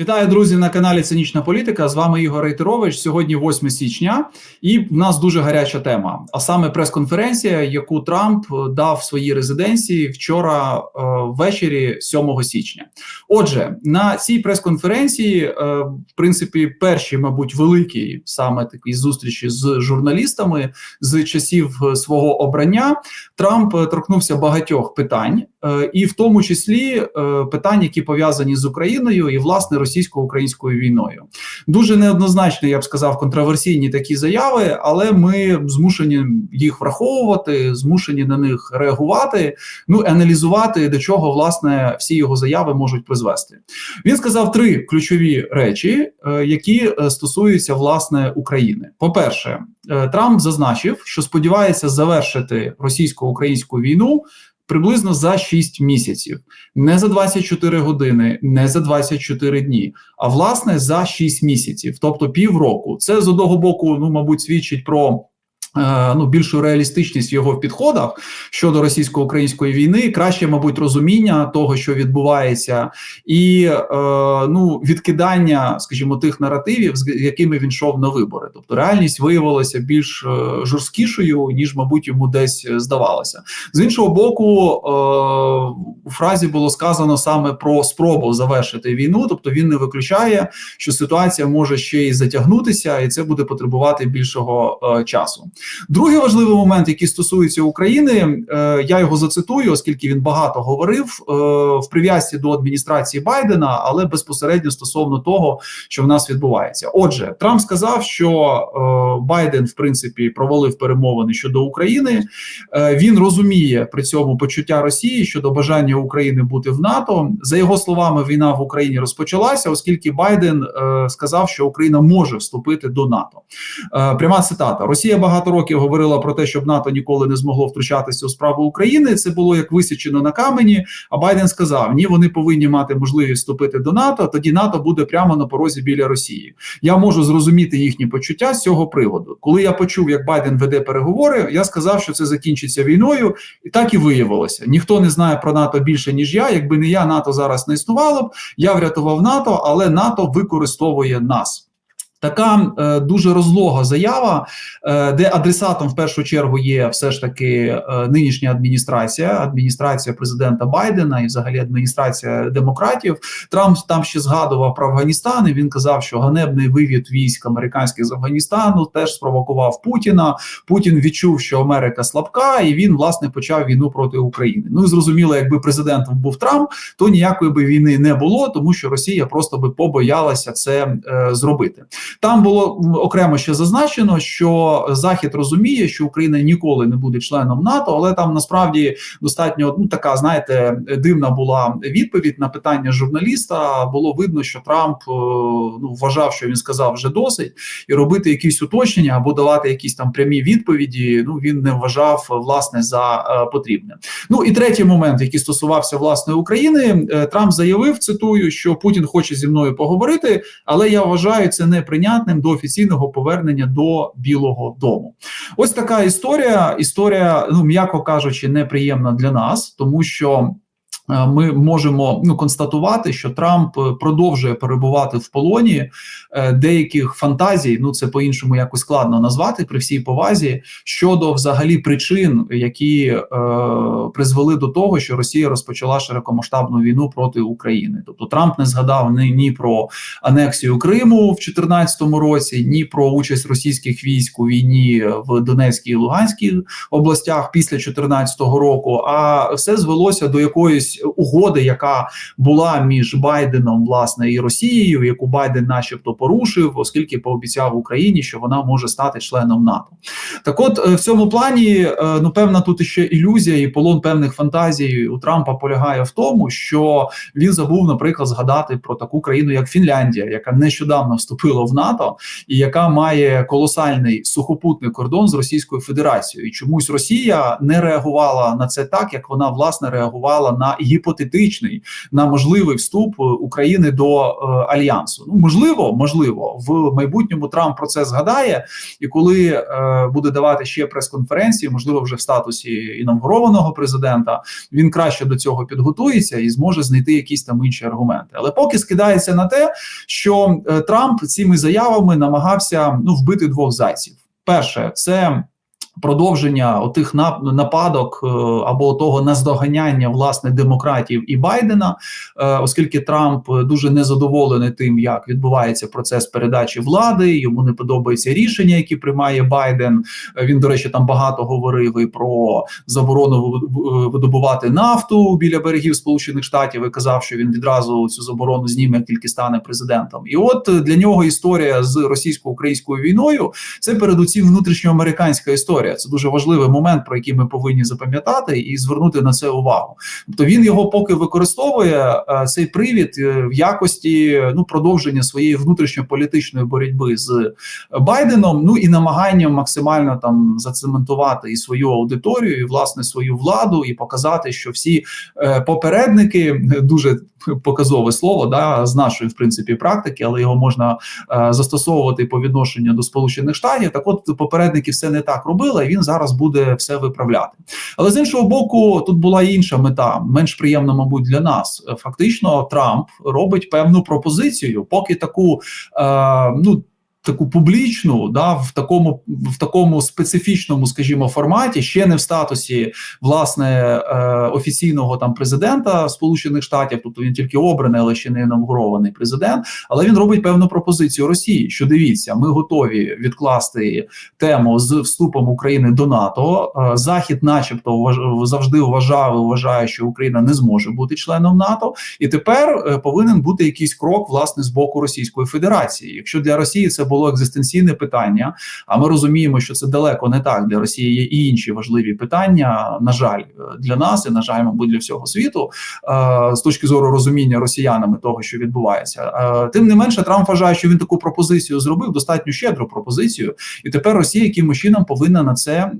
Вітаю, друзі, на каналі Цинічна Політика. З вами Ігор Рейтерович. Сьогодні 8 січня, і в нас дуже гаряча тема. А саме прес-конференція, яку Трамп дав своїй резиденції вчора е, ввечері, 7 січня. Отже, на цій прес-конференції, е, в принципі, перші, мабуть, великі саме такі зустрічі з журналістами з часів свого обрання. Трамп торкнувся багатьох питань, і в тому числі е, питань, які пов'язані з Україною і власне російсько-українською війною. Дуже неоднозначно, я б сказав, контроверсійні такі заяви, але ми змушені їх враховувати, змушені на них реагувати. Ну аналізувати до чого власне всі його заяви можуть призвести. Він сказав три ключові речі, е, які е, стосуються власне України. По перше, е, Трамп зазначив, що сподівається завершити російсько-українську війну приблизно за 6 місяців, не за 24 години, не за 24 дні, а власне за 6 місяців, тобто півроку. Це з одного боку, ну мабуть, свідчить про. Е, ну, більшу реалістичність в його підходах щодо російсько-української війни, краще, мабуть, розуміння того, що відбувається, і е, ну відкидання, скажімо, тих наративів, з якими він йшов на вибори. Тобто реальність виявилася більш е, жорсткішою, ніж, мабуть, йому десь здавалося. З іншого боку, у фразі було сказано саме про спробу завершити війну, тобто він не виключає, що ситуація може ще й затягнутися, і це буде потребувати більшого е, часу. Другий важливий момент, який стосується України, е, я його зацитую, оскільки він багато говорив е, в прив'язці до адміністрації Байдена, але безпосередньо стосовно того, що в нас відбувається. Отже, Трамп сказав, що е, Байден, в принципі, провалив перемовини щодо України. Він розуміє при цьому почуття Росії щодо бажання України бути в НАТО. За його словами, війна в Україні розпочалася, оскільки Байден сказав, що Україна може вступити до НАТО. Пряма цитата: Росія багато років говорила про те, щоб НАТО ніколи не змогло втручатися у справу України. Це було як висічено на камені. А Байден сказав: ні, вони повинні мати можливість вступити до НАТО. Тоді НАТО буде прямо на порозі біля Росії. Я можу зрозуміти їхні почуття з цього приводу. Коли я почув, як Байден веде переговори, я сказав, що це закінчиться війною, і так і виявилося. Ніхто не знає про НАТО більше ніж я. Якби не я, НАТО зараз не існувало б. Я врятував НАТО, але НАТО використовує нас. Така е, дуже розлога заява, е, де адресатом в першу чергу є все ж таки е, нинішня адміністрація, адміністрація президента Байдена і взагалі адміністрація демократів. Трамп там ще згадував про Афганістан. і Він казав, що ганебний вивід військ американських з Афганістану теж спровокував Путіна. Путін відчув, що Америка слабка, і він власне почав війну проти України. Ну і зрозуміло, якби президентом був Трамп, то ніякої би війни не було, тому що Росія просто би побоялася це е, зробити. Там було окремо ще зазначено, що Захід розуміє, що Україна ніколи не буде членом НАТО, але там насправді достатньо ну така, знаєте, дивна була відповідь на питання журналіста. Було видно, що Трамп е, ну вважав, що він сказав вже досить, і робити якісь уточнення або давати якісь там прямі відповіді. Ну він не вважав власне за е, потрібне. Ну і третій момент, який стосувався власне України, е, Трамп заявив: цитую, що Путін хоче зі мною поговорити, але я вважаю це не прийнятно неприйнятним до офіційного повернення до Білого Дому. Ось така історія. Історія, ну м'яко кажучи, неприємна для нас, тому що. Е, ми можемо ну констатувати, що Трамп е, продовжує перебувати в полоні е, деяких фантазій. Ну це по іншому якось складно назвати при всій повазі щодо взагалі причин, які е, призвели до того, що Росія розпочала широкомасштабну війну проти України. Тобто Трамп не згадав ні, ні про анексію Криму в 2014 році, ні про участь російських військ у війні в Донецькій і Луганській областях після 2014 року. А все звелося до якоїсь угоди, яка була між Байденом власне і Росією, яку Байден, начебто, порушив, оскільки пообіцяв Україні, що вона може стати членом НАТО. Так, от е, в цьому плані, е, ну певна тут ще ілюзія і полон певних фантазій у Трампа полягає в тому, що він забув, наприклад, згадати про таку країну, як Фінляндія, яка нещодавно вступила в НАТО і яка має колосальний сухопутний кордон з Російською Федерацією. І чомусь Росія не реагувала на це так, як вона власне реагувала на гіпотетичний, на можливий вступ України до е, альянсу. Ну можливо, можливо, в майбутньому Трамп про це згадає, і коли е, буде давати ще прес-конференції, можливо, вже в статусі інавгурованого президента, він краще до цього підготується і зможе знайти якісь там інші аргументи. Але поки скидається на те, що е, Трамп цими заявами намагався ну вбити двох зайців. Перше, це продовження отих нападок е, або того наздоганяння власне демократів і Байдена, е, оскільки Трамп дуже незадоволений тим, як відбувається процес передачі влади. Йому не подобається рішення, які приймає Байден. Він, до речі, там багато говорив і про заборону видобувати нафту біля берегів Сполучених Штатів і казав, що він відразу цю заборону зніме, як тільки стане президентом. І от для нього історія з російсько-українською війною це передусім внутрішньоамериканська історія історія. Це дуже важливий момент, про який ми повинні запам'ятати і звернути на це увагу. Тобто він його поки використовує е, цей привід е, в якості ну продовження своєї внутрішньополітичної боротьби з Байденом. Ну і намаганням максимально там зацементувати і свою аудиторію, і власне свою владу, і показати, що всі е, попередники дуже показове слово да з нашої в принципі практики, але його можна е, застосовувати по відношенню до Сполучених Штатів. Так, от попередники все не так робили. І Він зараз буде все виправляти. Але з іншого боку, тут була інша мета, менш приємна, мабуть, для нас. Фактично, Трамп робить певну пропозицію, поки таку е, ну таку публічну, да, в такому в такому специфічному, скажімо, форматі, ще не в статусі власне е, офіційного там президента Сполучених Штатів, тобто він тільки обраний, але ще не інаугурований президент. Але він робить певну пропозицію Росії, що дивіться, ми готові відкласти тему з вступом України до НАТО. Е, Захід, начебто, вваж, завжди вважав і вважає, що Україна не зможе бути членом НАТО, і тепер е, повинен бути якийсь крок власне з боку Російської Федерації. Якщо для Росії це було екзистенційне питання. А ми розуміємо, що це далеко не так для Росії. Є і інші важливі питання. На жаль, для нас і на жаль, мабуть, для всього світу е, з точки зору розуміння росіянами того, що відбувається. Е, тим не менше, Трамп вважає, що він таку пропозицію зробив достатньо щедру пропозицію, і тепер Росія якимось чином повинна на це е,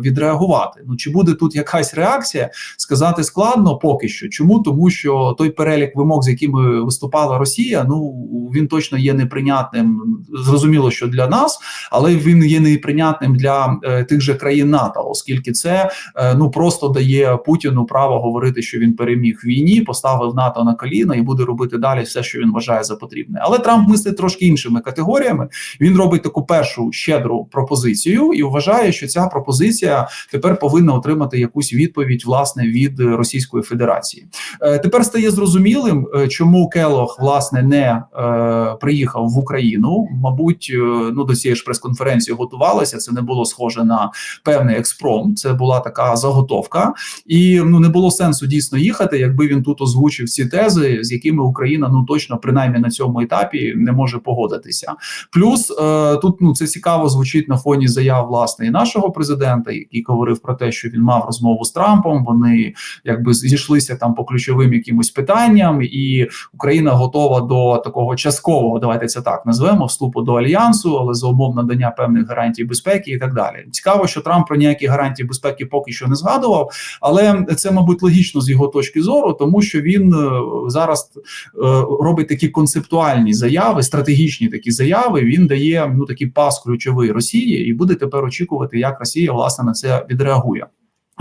відреагувати. Ну чи буде тут якась реакція? Сказати складно поки що. Чому тому, що той перелік вимог, з якими виступала Росія, ну він точно є неприйнятним зрозуміло, що для нас, але він є неприйнятним для е, тих же країн НАТО, оскільки це е, ну просто дає Путіну право говорити, що він переміг в війні, поставив НАТО на коліна і буде робити далі все, що він вважає за потрібне. Але Трамп мислить трошки іншими категоріями. Він робить таку першу щедру пропозицію і вважає, що ця пропозиція тепер повинна отримати якусь відповідь власне від Російської Федерації. Е, тепер стає зрозумілим, чому Келох власне не е, приїхав в Україну мабуть, е, ну до цієї ж прес-конференції готувалася. Це не було схоже на певний експром. Це була така заготовка, і ну не було сенсу дійсно їхати, якби він тут озвучив ці тези, з якими Україна ну точно принаймні на цьому етапі не може погодитися. Плюс е, тут ну це цікаво звучить на фоні заяв власне і нашого президента, який говорив про те, що він мав розмову з Трампом. Вони якби зійшлися там по ключовим якимось питанням, і Україна готова до такого часткового, давайте це так назвемо вступу вступу до альянсу, але за умов надання певних гарантій безпеки і так далі. Цікаво, що Трамп про ніякі гарантії безпеки поки що не згадував, але це, мабуть, логічно з його точки зору, тому що він е, зараз е, робить такі концептуальні заяви, стратегічні такі заяви. Він дає ну такий пас ключовий Росії, і буде тепер очікувати, як Росія власне на це відреагує.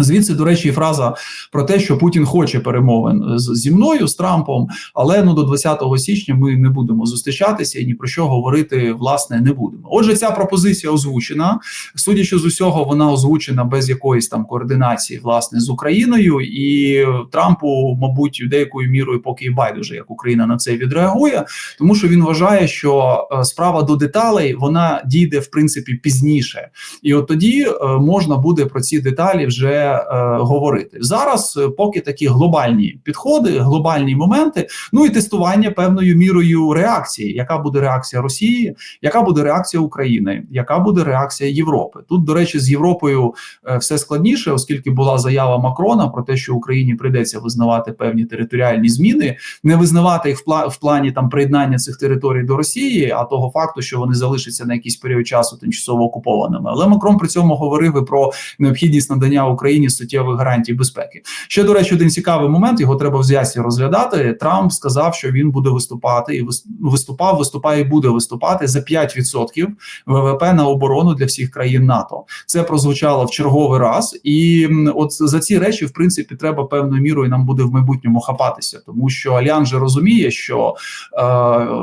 Звідси, до речі, фраза про те, що Путін хоче перемовин зі мною з Трампом, але ну до 20 січня ми не будемо зустрічатися і ні про що говорити власне не будемо. Отже, ця пропозиція озвучена. Судячи з усього, вона озвучена без якоїсь там координації власне з Україною, і Трампу, мабуть, деякою мірою, поки і байдуже, як Україна на це відреагує, тому що він вважає, що е, справа до деталей вона дійде в принципі пізніше, і от тоді е, можна буде про ці деталі вже. Е, говорити зараз. Е, поки такі глобальні підходи, глобальні моменти, ну і тестування певною мірою реакції, яка буде реакція Росії, яка буде реакція України, яка буде реакція Європи. Тут, до речі, з Європою е, все складніше, оскільки була заява Макрона про те, що Україні прийдеться визнавати певні територіальні зміни, не визнавати їх в плані там приєднання цих територій до Росії, а того факту, що вони залишаться на якийсь період часу тимчасово окупованими. Але Макрон при цьому говорив і про необхідність надання Україні. Україні суттєвих гарантій безпеки. Ще до речі, один цікавий момент його треба в зв'язці розглядати. Трамп сказав, що він буде виступати і виступав, виступає і буде виступати за 5% ВВП на оборону для всіх країн НАТО. Це прозвучало в черговий раз, і от за ці речі, в принципі, треба певною мірою нам буде в майбутньому хапатися, тому що Альянс же розуміє, що, е,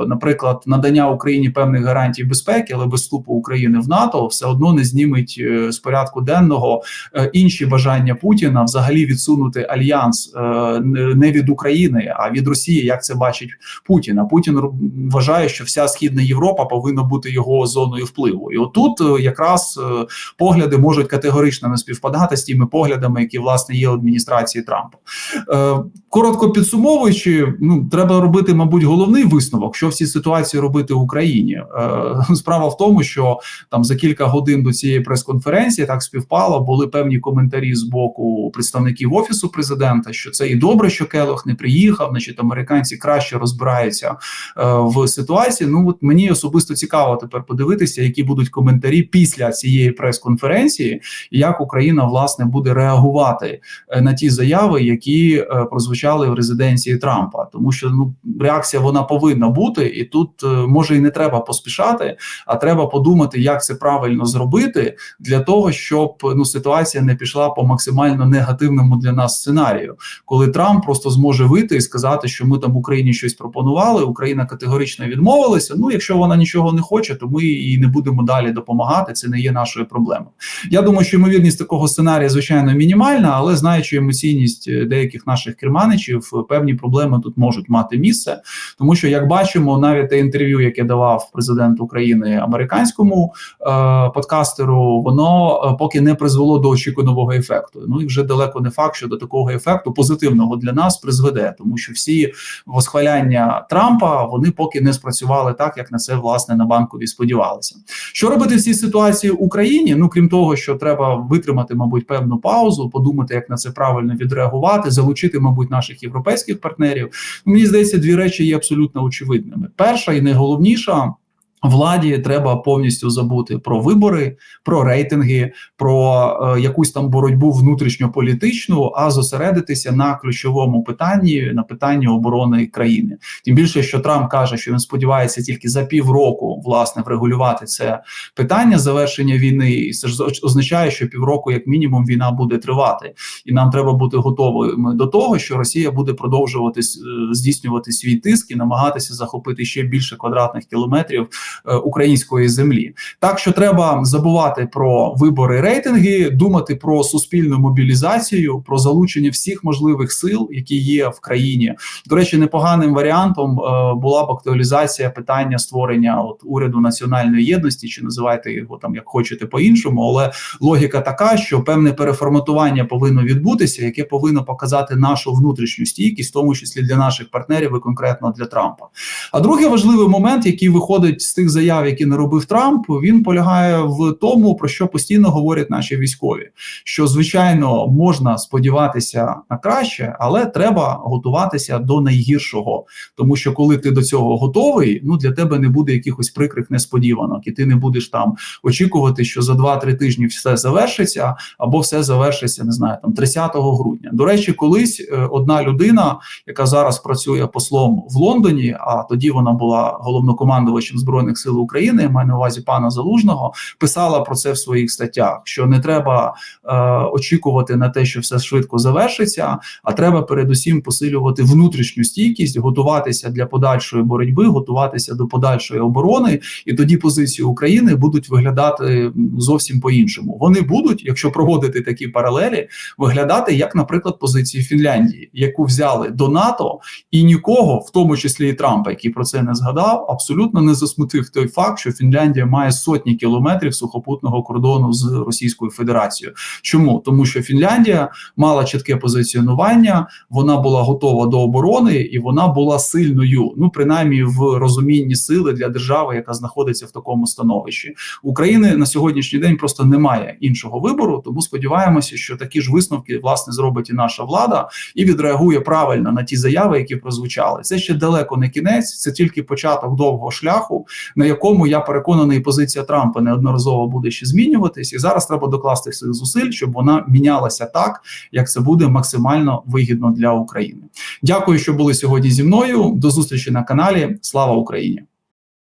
наприклад, надання Україні певних гарантій безпеки, але без вступу України в НАТО все одно не зніметь е, з порядку денного е, інші бажання Путіна взагалі відсунути альянс е, не від України, а від Росії. Як це бачить Путін? А Путін вважає, що вся східна Європа повинна бути його зоною впливу, і отут якраз погляди можуть категорично не співпадати з тими поглядами, які власне є адміністрації Трампа. Коротко підсумовуючи, ну треба робити, мабуть, головний висновок, що в цій ситуації робити в Україні. Справа в тому, що там за кілька годин до цієї прес-конференції так співпало, були певні коментарі з боку представників офісу президента, що це і добре, що Келох не приїхав, значить американці краще розбираються е, в ситуації. Ну от мені особисто цікаво тепер подивитися, які будуть коментарі після цієї прес-конференції, і як Україна власне буде реагувати е, на ті заяви, які е, прозвучали в резиденції Трампа, тому що ну реакція вона повинна бути, і тут може і не треба поспішати, а треба подумати, як це правильно зробити для того, щоб ну ситуація не пішла по максимально негативному для нас сценарію, коли Трамп просто зможе вийти і сказати, що ми там Україні щось пропонували. Україна категорично відмовилася. Ну, якщо вона нічого не хоче, то ми їй не будемо далі допомагати. Це не є нашою проблемою. Я думаю, що ймовірність такого сценарія, звичайно, мінімальна, але знаючи емоційність е, деяких наших керманичів, певні проблеми тут можуть мати місце, тому що як бачимо, навіть те інтерв'ю, яке давав президент України американському е, подкастеру, воно е, поки не призвело до очікуваного ефекту. Ну і вже далеко не факт, що до такого ефекту позитивного для нас призведе, тому що всі восхваляння Трампа вони поки не спрацювали так, як на це власне на банкові сподівалися. Що робити в цій ситуації в Україні? Ну крім того, що треба витримати, мабуть, певну паузу, подумати, як на це правильно відреагувати, залучити, мабуть, наших європейських партнерів. Мені здається, дві речі є абсолютно очевидними. Перша і найголовніша. Владі треба повністю забути про вибори, про рейтинги, про е, якусь там боротьбу внутрішньополітичну, а зосередитися на ключовому питанні на питанні оборони країни. Тим більше, що Трамп каже, що він сподівається тільки за півроку власне врегулювати це питання завершення війни, і це ж означає, що півроку, як мінімум, війна буде тривати, і нам треба бути готовими до того, що Росія буде продовжувати е, здійснювати свій тиск і намагатися захопити ще більше квадратних кілометрів. Е, української землі. Так що треба забувати про вибори рейтинги, думати про суспільну мобілізацію, про залучення всіх можливих сил, які є в країні. До речі, непоганим варіантом е, була б актуалізація питання створення от уряду національної єдності, чи називайте його там як хочете по іншому, але логіка така, що певне переформатування повинно відбутися, яке повинно показати нашу внутрішню стійкість, в тому числі для наших партнерів і конкретно для Трампа. А другий важливий момент, який виходить з тих заяв, які не робив Трамп, він полягає в тому, про що постійно говорять наші військові. Що звичайно можна сподіватися на краще, але треба готуватися до найгіршого, тому що коли ти до цього готовий, ну для тебе не буде якихось прикрих несподіванок, і ти не будеш там очікувати, що за 2-3 тижні все завершиться, або все завершиться, не знаю, там 30 грудня. До речі, колись е, одна людина, яка зараз працює послом в Лондоні, а тоді вона була головнокомандувачем збройних збройних сил України, я маю на увазі пана Залужного, писала про це в своїх статтях: що не треба е, очікувати на те, що все швидко завершиться, а треба передусім посилювати внутрішню стійкість, готуватися для подальшої боротьби, готуватися до подальшої оборони, і тоді позиції України будуть виглядати зовсім по іншому. Вони будуть, якщо проводити такі паралелі, виглядати як, наприклад, позиції Фінляндії, яку взяли до НАТО, і нікого, в тому числі і Трампа, який про це не згадав, абсолютно не засмутив засмутив той факт, що Фінляндія має сотні кілометрів сухопутного кордону з Російською Федерацією. Чому тому, що Фінляндія мала чітке позиціонування, вона була готова до оборони і вона була сильною, ну принаймні в розумінні сили для держави, яка знаходиться в такому становищі України на сьогоднішній день. Просто немає іншого вибору. Тому сподіваємося, що такі ж висновки власне зробить і наша влада і відреагує правильно на ті заяви, які прозвучали. Це ще далеко не кінець, це тільки початок довгого шляху на якому я переконаний, позиція Трампа неодноразово буде ще змінюватись, і зараз треба докласти всіх зусиль, щоб вона мінялася так, як це буде максимально вигідно для України. Дякую, що були сьогодні зі мною. До зустрічі на каналі. Слава Україні!